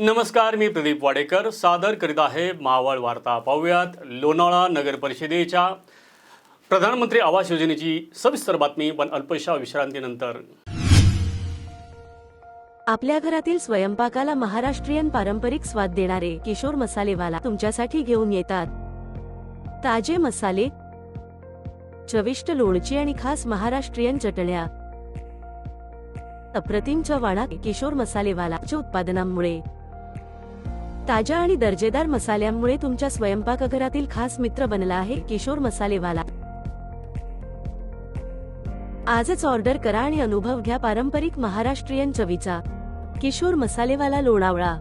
नमस्कार मी प्रदीप वाडेकर. सादर करीत आहे मावळ वार्ता पाहूयात. लोणावळा नगर परिषदेच्या प्रधानमंत्री आवास योजनेची सविस्तर बातमी पण अल्पशा विश्रांतीनंतर. आपल्या घरातील स्वयंपाकाला महाराष्ट्रीयन पारंपरिक स्वाद देणारे किशोर मसालेवाला तुमच्यासाठी घेऊन येतात. ताजे मसाले चविष्ट लोणची आणि खास महाराष्ट्रीयन चटण्या. अप्रतिम चवाणा किशोर मसालेवालाच्या उत्पादनांमुळे. ताज्या आणि दर्जेदार मसाल्यांमुळे तुमच्या स्वयंपाकघरातील खास मित्र बनला आहे किशोर मसालेवाला. आजच ऑर्डर करा आणि अनुभव घ्या पारंपरिक महाराष्ट्रीयन चवीचा. किशोर मसालेवाला लोणावळा.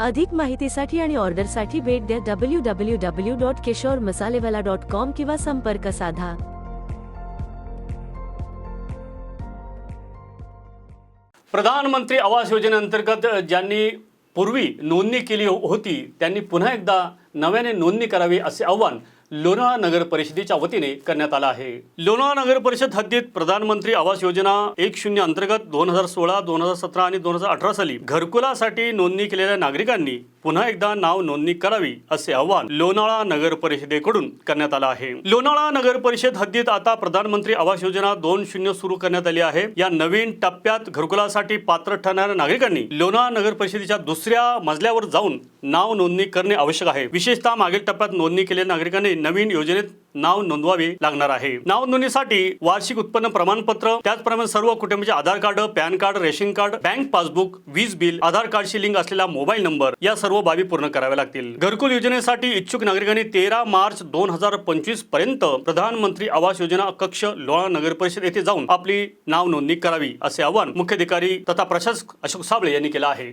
अधिक माहितीसाठी आणि ऑर्डरसाठी भेट द्या W W W dot Kishor Masalewala dot com किंवा संपर्क साधा. प्रधानमंत्री आवास योजनेअंतर्गत ज्यांनी पूर्वी नोंदणी केली होती त्यांनी पुन्हा एकदा नव्याने नोंदणी करावी असे आवाहन लोणावळा नगर परिषदेच्या वतीने करण्यात आलं आहे. लोणावळा नगर परिषद हद्दीत प्रधानमंत्री आवास योजना एक शून्य अंतर्गत दोन हजार सोळा दोन हजार सतरा आणि दोन हजार अठरा साली घरकुलासाठी नोंदणी केलेल्या नागरिकांनी पुन्हा एकदा नाव नोंदणी करावी असे आवाहन लोणावळा नगर परिषदेकडून करण्यात आलं आहे. लोणावळा नगर परिषद हद्दीत आता प्रधानमंत्री आवास योजना दोन शून्य सुरू करण्यात आली आहे. या नवीन टप्प्यात घरकुलासाठी पात्र ठरणाऱ्या नागरिकांनी लोणावळा नगर परिषदेच्या दुसऱ्या मजल्यावर जाऊन नाव नोंदणी करणे आवश्यक आहे. विशेषतः मागील टप्प्यात नोंदणी केलेल्या नागरिकांनी नवीन योजनेत नाव नोंदवावे लागणार आहे. नाव नोंदणीसाठी वार्षिक उत्पन्न प्रमाणपत्र त्याचप्रमाणे सर्व कुटुंबाचे Aadhaar card PAN card ration card bank passbook वीज बिल आधार कार्डशी लिंक असलेला मोबाईल नंबर या सर्व बाबी पूर्ण कराव्या लागतील. घरकुल योजनेसाठी इच्छुक नागरिकांनी तेरा मार्च दोन हजार पंचवीसपर्यंत प्रधानमंत्री आवास योजना कक्ष लोणा नगर परिषद येथे जाऊन आपली नाव नोंदणी करावी असे आवाहन मुख्याधिकारी तथा प्रशासक अशोक साबळे यांनी केलं आहे.